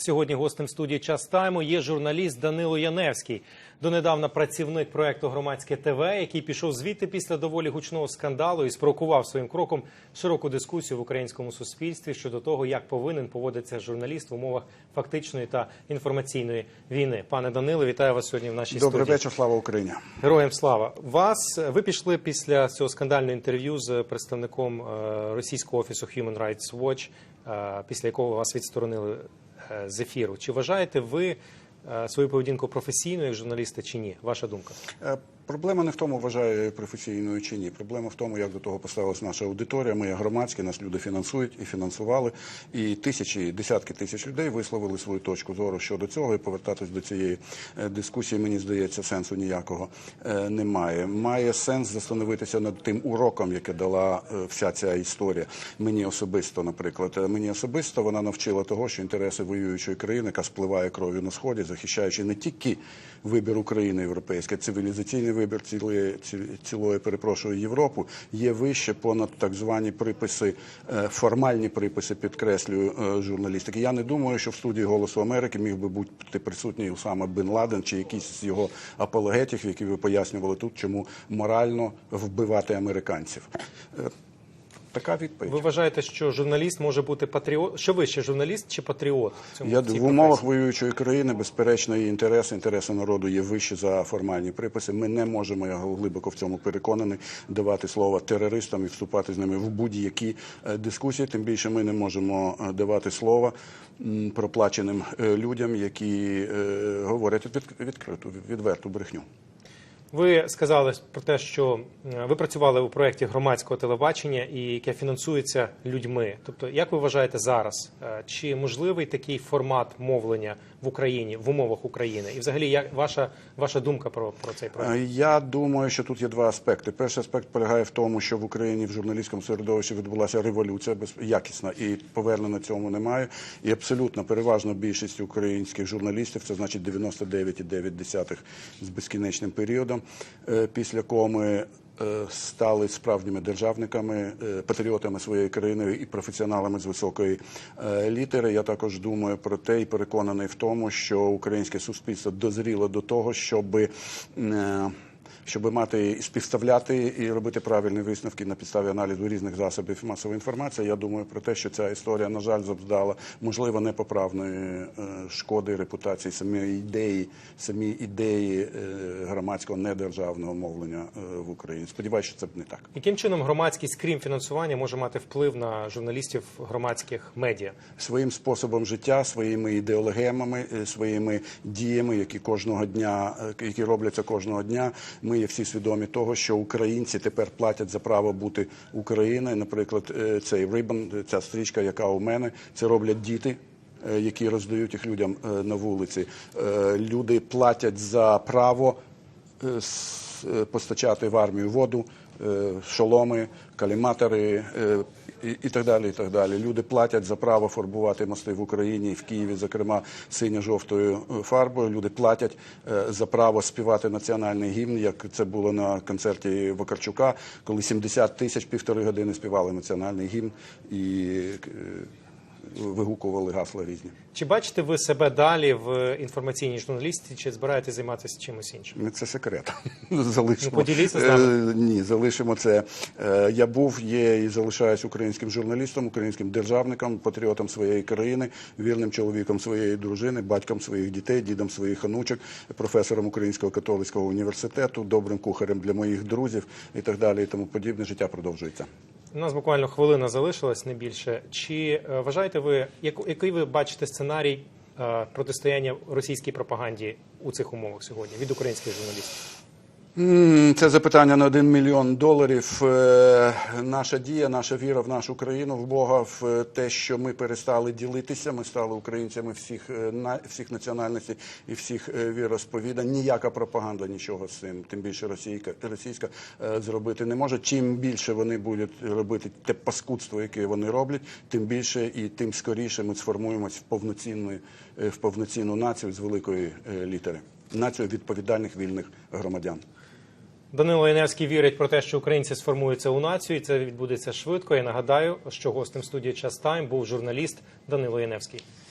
Сьогодні гостем студії час тайму є журналіст Данило Яневський, донедавна працівник проекту Громадське ТВ, який пішов звідти після доволі гучного скандалу і спровокував своїм кроком широку дискусію в українському суспільстві щодо того, як повинен поводитися журналіст в умовах фактичної та інформаційної війни. Пане Данило, вітаю вас сьогодні в нашій Добрий студії. вечір, слава Україні. Героям слава вас. Ви пішли після цього скандального інтерв'ю з представником е, російського офісу Human Rights Watch, е, після якого вас відсторонили з ефіру. Чи вважаєте ви е, свою поведінку професійною як журналіста чи ні? Ваша думка? Проблема не в тому, вважаю професійною чи ні. Проблема в тому, як до того поставилась наша аудиторія. Ми громадські, нас люди фінансують і фінансували. І тисячі, десятки тисяч людей висловили свою точку зору щодо цього. І повертатись до цієї е, дискусії, мені здається, сенсу ніякого е, немає. Має сенс застановитися над тим уроком, яке дала е, вся ця історія. Мені особисто, наприклад, мені особисто вона навчила того, що інтереси воюючої країни, яка спливає кров'ю на сході, захищаючи не тільки вибір України європейський, а цивілізаційний вибір цілої, ці- цілої, перепрошую, Європу, є вище понад так звані приписи, е, формальні приписи, підкреслюю, е, журналістики. Я не думаю, що в студії Голосу Америки міг би бути присутній Усама Бен Ладен чи якийсь з його апологетів, які ви пояснювали тут, чому морально вбивати американців. Така відповідь. Ви вважаєте, що журналіст може бути патріот? Що ви ще журналіст чи патріот? В цьому Я в умовах воюючої країни, безперечно, її інтереси, інтереси народу є вищі за формальні приписи. Ми не можемо, я глибоко в цьому переконаний, давати слово терористам і вступати з ними в будь-які е, дискусії. Тим більше ми не можемо е, давати слово проплаченим е, людям, які говорять від- відкриту, відверту брехню. Ви сказали про те, що е, ви працювали у проєкті громадського телебачення і яке фінансується людьми. Тобто, як ви вважаєте зараз, е, чи можливий такий формат мовлення в Україні в умовах України? І, взагалі, як ваша ваша думка про, про цей проєкт? Е, Я думаю, що тут є два аспекти. Перший аспект полягає в тому, що в Україні в журналістському середовищі відбулася революція без якісна і повернення цьому немає. І абсолютно переважна більшість українських журналістів, це значить 99,9 з безкінечним періодом, після коми. е, Стали справжніми державниками, е, патріотами своєї країни і професіоналами з високої е, літери. Я також думаю про те і переконаний в тому, що українське суспільство дозріло до того, щоби. Щоб мати і співставляти і робити правильні висновки на підставі аналізу різних засобів масової інформації. Я думаю про те, що ця історія, на жаль, завдала можливо непоправної е, шкоди репутації самої ідеї, самі ідеї е, громадського недержавного мовлення е, в Україні. Сподіваюся, що це б не так. Яким чином громадськість, крім фінансування, може мати вплив на журналістів громадських медіа? своїм способом життя, своїми ідеологемами, своїми діями, які кожного дня, які робляться кожного дня. Ми є всі свідомі того, що українці тепер платять за право бути Україною. Наприклад, е, цей рибан, ця стрічка, яка у мене, це роблять діти. е, Які роздають їх людям е, на вулиці, люди платять за право постачати в армію воду, шоломи, каліматори е, і, так далі. І так далі. Люди платять за право фарбувати мости в Україні в Києві, зокрема синьо-жовтою е, фарбою. Люди платять е, за право співати національний гімн, як це було на концерті Вакарчука, коли 70 тисяч півтори години співали національний гімн і е, вигукували гасла різні. Чи бачите ви себе далі в інформаційній журналістиці, чи збираєтесь займатися чимось іншим? Ну, Це секрет. Залишимо. Ну, поділіться з нами. Е, Ні, залишимо це. Е, Я був, є і залишаюсь українським журналістом, українським державником, патріотом своєї країни, вірним чоловіком своєї дружини, батьком своїх дітей, дідом своїх онучок, професором Українського католицького університету, добрим кухарем для моїх друзів і так далі. І тому подібне життя продовжується. У нас буквально хвилина залишилась не більше. Чи е, вважаєте ви, який ви бачите сценарій е, протистояння російській пропаганді у цих умовах сьогодні від українських журналістів? Це запитання на один мільйон доларів. Е, Наша дія, наша віра в нашу країну, в Бога, в е, те, що ми перестали ділитися. Ми стали українцями всіх е, на всіх національностей і всіх віросповідань. Ніяка пропаганда нічого з цим, тим більше російська, російська зробити не може. Чим більше вони будуть робити те паскудство, яке вони роблять, тим більше і тим скоріше ми сформуємось в повноцінну, в повноцінну націю з великої літери. Націю відповідальних вільних громадян. Данило Яневський вірить про те, що українці сформуються у націю, і це відбудеться швидко. Я нагадаю, що гостем студії Час Тайм був журналіст Данило Яневський.